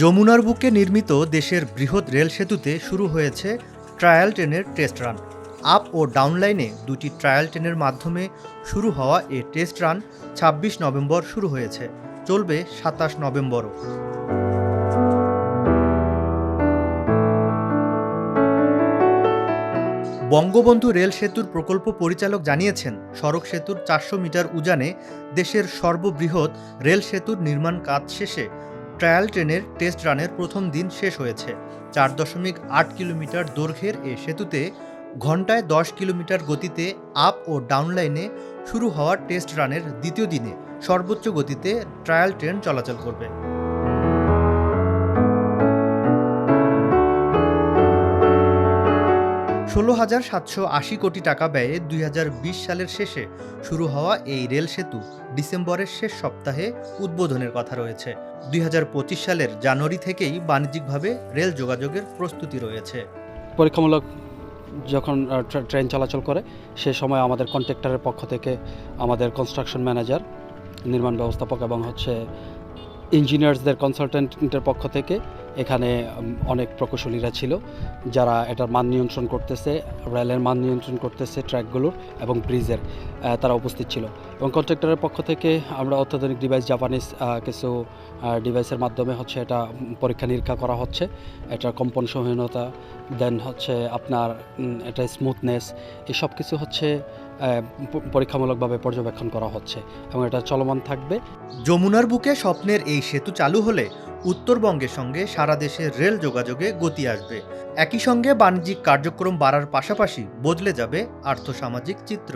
যমুনার বুকে নির্মিত দেশের বৃহৎ রেল সেতুতে শুরু হয়েছে ট্রায়াল ট্রেনের টেস্ট রান। আপ ও ডাউন লাইনে দুটি ট্রায়াল ট্রেনের মাধ্যমে শুরু হওয়া এ টেস্ট রান ছাব্বিশ নভেম্বর শুরু হয়েছে। চলবে সাতাশ নভেম্বরও। বঙ্গবন্ধু রেল সেতুর প্রকল্প পরিচালক জানিয়েছেন, সড়ক সেতুর চারশো মিটার উজানে দেশের সর্ববৃহৎ রেল সেতুর নির্মাণ কাজ শেষে ট্রায়াল ট্রেনের টেস্ট রানের প্রথম দিন শেষ হয়েছে। চার দশমিক আট কিলোমিটার দৈর্ঘ্যের এ সেতুতে ঘন্টায় দশ কিলোমিটার গতিতে আপ ও ডাউন লাইনে শুরু হওয়া টেস্ট রানের দ্বিতীয় দিনে সর্বোচ্চ গতিতে ট্রায়াল ট্রেন চলাচল করবে। ষোলো হাজার সাতশো আশি কোটি টাকা ব্যয়ে দুই হাজার বিশ সালের শেষে শুরু হওয়া এই রেল সেতু ডিসেম্বরের শেষ সপ্তাহে উদ্বোধনের কথা রয়েছে। দু হাজার পঁচিশ সালের জানুয়ারি থেকেই বাণিজ্যিকভাবে রেল যোগাযোগের প্রস্তুতি রয়েছে। পরীক্ষামূলক যখন ট্রেন চলাচল করে, সে সময় আমাদের কন্ট্রাক্টরের পক্ষ থেকে আমাদের কনস্ট্রাকশন ম্যানেজার নির্মাণ ব্যবস্থাপক এবং হচ্ছে ইঞ্জিনিয়ার্সদের কনসালটেন্টের পক্ষ থেকে এখানে অনেক প্রকৌশলীরা ছিল যারা এটার মান নিয়ন্ত্রণ করতেছে, রেলের মান নিয়ন্ত্রণ করতেছে ট্র্যাকগুলোর এবং ব্রিজের তারা উপস্থিত ছিল। এবং কন্ট্রাক্টরের পক্ষ থেকে আমরা অত্যাধুনিক ডিভাইস জাপানিজ কিছু ডিভাইসের মাধ্যমে হচ্ছে এটা পরীক্ষা নিরীক্ষা করা হচ্ছে। এটার কম্পন সহীনতা দেন হচ্ছে আপনার এটা স্মুথনেস এই সব কিছু হচ্ছে পরীক্ষামূলকভাবে পর্যবেক্ষণ করা হচ্ছে এবং এটা চলমান থাকবে। যমুনার বুকে স্বপ্নের এই সেতু চালু হলে উত্তরবঙ্গের সঙ্গে সারা দেশে রেল যোগাযোগে গতি আসবে। একই সঙ্গে বাণিজ্যিক কার্যক্রম বাড়ার পাশাপাশি বদলে যাবে আর্থসামাজিক চিত্র।